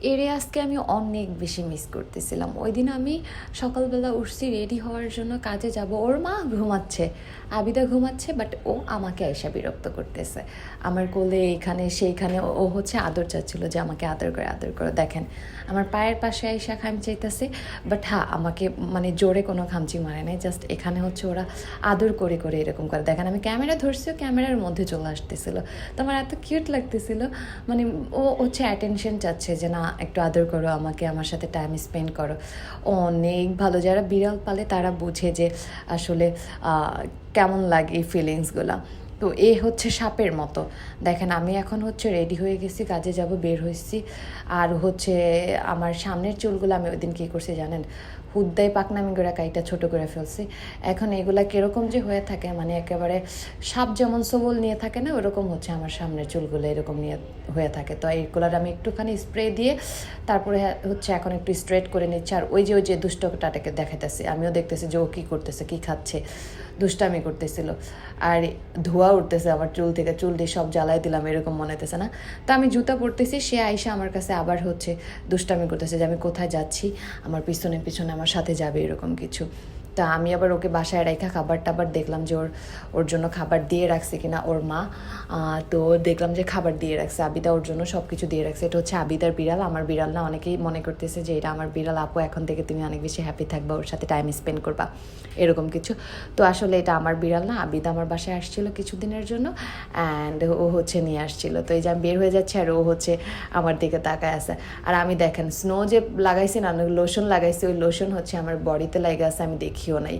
এরে আজকে আমি অনেক বেশি মিস করতেছিলাম। ওই দিন আমি সকালবেলা উঠছি রেডি হওয়ার জন্য কাজে যাব। ওর মা ঘুমাচ্ছে, আবিদা ঘুমাচ্ছে বাট ও আমাকে এসে বিরক্ত করতেছে। আমার কোলে এইখানে সেইখানে ও- হচ্ছে আদর চাচ্ছিল যে আমাকে আদর করে আদর করে। দেখেন, আমার পায়ের পাশে আইসা খাম চাইতেছে বাট হ্যাঁ আমাকে মানে জোরে কোনো খামচি মারে নাই। জাস্ট এখানে হচ্ছে ওরা আদর করে করে এরকম করে। দেখেন, আমি ক্যামেরা ধরছিও ক্যামেরার মধ্যে চলে আসতেছিল। তো আমার এত কিউট লাগতেছিল। মানে ও হচ্ছে অ্যাটেনশন চাচ্ছে যে না একটু আদর করো, আমাকে, আমার সাথে টাইম স্পেন্ড করো। অনেক ভালো, যারা বিড়াল পালে তারা বুঝে যে আসলে কেমন লাগে এই ফিলিংসগুলো তো এ হচ্ছে সাপের মতো। দেখেন, আমি এখন হচ্ছে রেডি হয়ে গেছি, কাজে যাব, বের হয়েছি। আর হচ্ছে আমার সামনের চুলগুলো আমি ওই দিন কী করছি জানেন? হুদ্দায় পাকনামি করে কাইটা ছোট করে ফেলছি। এখন এগুলা কীরকম যে হয়ে থাকে মানে একেবারে সাপ যেমন সবল নিয়ে থাকে না, ওরকম হচ্ছে আমার সামনের চুলগুলো এরকম নিয়ে হয়ে থাকে। তো এইগুলার আমি একটুখানি স্প্রে দিয়ে তারপরে হচ্ছে এখন একটু স্ট্রেট করে নিচ্ছি। আর ওই যে ওই যে দুষ্টটাটাকে দেখাতেছি আমিও দেখতেছি যে ও কী করতেছে, কী খাচ্ছে। দুষ্টামি করতেছিল। আর ধোয়া উঠতেছে আমার চুল থেকে চুল দিয়ে সব জ্বালাই দিলাম, এরকম মনে হতেছে না। তো আমি জুতা পরতেছি, সে আইসা আমার কাছে আবার হচ্ছে দুষ্টামি করতেছে যে আমি কোথায় যাচ্ছি, আমার পিছনে পিছনে আমার সাথে যাবে, এরকম কিছু। তা আমি আবার ওকে বাসায় রেখা খাবার টাবার দেখলাম যে ওর ওর জন্য খাবার দিয়ে রাখছে কিনা ওর মা। তো দেখলাম যে খাবার দিয়ে রাখছে, আবিদা ওর জন্য সব কিছু দিয়ে রাখছে। এটা হচ্ছে আবিদার বিড়াল। আমার বিড়াল না অনেকেই মনে করতেছে যে এটা আমার বিড়াল। আপু, এখন থেকে তুমি অনেক বেশি হ্যাপি থাকবা, ওর সাথে টাইম স্পেন্ড করবা। এরকম কিছু। তো আসলে এটা আমার বিড়াল না। আবিদা আমার বাসায় আসছিল কিছুদিনের জন্য অ্যান্ড ও হচ্ছে নিয়ে আসছিল। তো এই যে আমি বের হয়ে যাচ্ছে আর ও হচ্ছে আমার দিকে তাকায় আছে। আর আমি দেখেন স্নো যে লাগাইছি না লোশন লাগাইছি, ওই লোশন হচ্ছে আমার বডিতে লাগে আছে। আমি দেখিও নাই।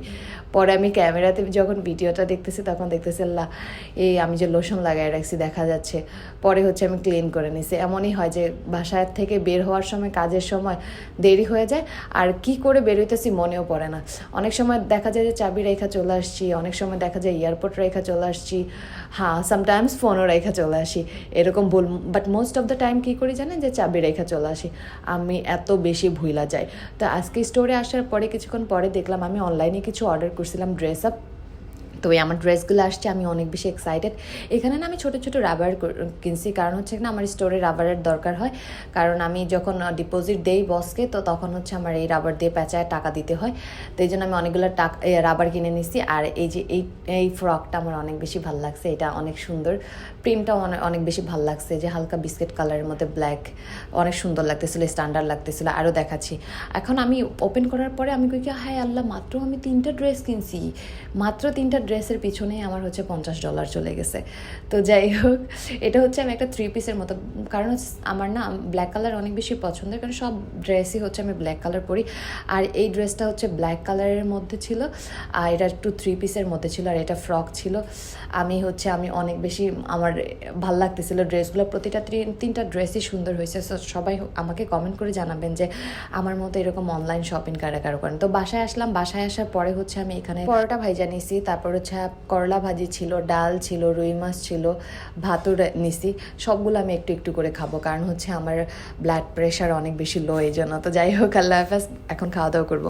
পরে আমি ক্যামেরাতে যখন ভিডিওটা দেখতেছি, তখন দেখতেছি, আল্লাহ, এই আমি যে লোশন লাগাই রাখছি, দেখা যাচ্ছে। পরে হচ্ছে আমি ক্লিন করে নিছি। এমনই হয় যে বাসার থেকে বের হওয়ার সময়, কাজের সময় দেরি হয়ে যায়, আর কি করে বের হইতেছি মনেও পড়ে না। অনেক সময় দেখা যায় যে চাবি রেখা চলে আসছি, অনেক সময় দেখা যায় এয়ারপোর্ট রেখা চলে আসছি হ্যাঁ সামটাইমস ফোনও রেখা চলে আসি, এরকম ভুল। But most of the time কী করি জানেন? যে চাবি রেখা চলে আসি। আমি এত বেশি ভুইলা যাই। তো আজকে স্টোরে আসার পরে, কিছুক্ষণ পরে দেখলাম আমি অনলাইনে কিছু অর্ডার করছিলাম ড্রেস আপ তো এই আমার ড্রেসগুলো আসছে, আমি অনেক বেশি এক্সাইটেড এখানে না আমি ছোটো ছোটো রাবার কিনছি, কারণ হচ্ছে না আমার স্টোরে রাবারের দরকার হয়। কারণ আমি যখন ডিপোজিট দেই বসকে তো তখন হচ্ছে আমার এই রাবার দিয়ে পেঁচায় টাকা দিতে হয়। তো এই জন্য আমি অনেকগুলো টাকা রাবার কিনে নিছি। আর এই যে এই এই ফ্রকটা আমার অনেক বেশি ভালো লাগছে, এটা অনেক সুন্দর। প্রিন্টটাও অনেক অনেক বেশি ভালো লাগছে, যে হালকা বিস্কিট কালারের মধ্যে ব্ল্যাক অনেক সুন্দর লাগতেছিল স্ট্যান্ডার্ড লাগতেছিল আরও দেখাচ্ছি। এখন আমি ওপেন করার পরে আমি কই কি, হায় আল্লাহ, মাত্র আমি তিনটা ড্রেস কিনছি। মাত্র তিনটা ড্রেসের পিছনেই আমার হচ্ছে পঞ্চাশ ডলার চলে গেছে। তো যাই হোক এটা হচ্ছে আমি একটা থ্রি পিসের মতো। কারণ হচ্ছে আমার না ব্ল্যাক কালার অনেক বেশি পছন্দের কারণ সব ড্রেসই হচ্ছে আমি ব্ল্যাক কালার পরি। আর এই ড্রেসটা হচ্ছে ব্ল্যাক কালারের মধ্যে ছিল আর এটা একটু থ্রি পিসের মধ্যে ছিল আর এটা ফ্রক ছিল। আমি হচ্ছে আমি অনেক বেশি আমার ভালো লাগতেছিল ড্রেসগুলো। প্রতিটা তিন- তিনটা ড্রেসই সুন্দর হয়েছে। সবাই আমাকে কমেন্ট করে জানাবেন যে আমার মতো এরকম অনলাইন শপিং কারা কারও করেন তো বাসায় আসলাম বাসায় আসার পরে হচ্ছে আমি এখানে পরোটা ভাইজা নিছি তারপর হচ্ছে করলা ভাজি ছিল, ডাল ছিল, রুই মাছ ছিল ভাতও নিসি, সবগুলো আমি একটু একটু করে খাব। কারণ হচ্ছে আমার ব্লাড প্রেশার অনেক বেশি লো এই জন্য। তো যাই হোক, আল্লাহ হাফেজ, এখন খাওয়া দাওয়া করব।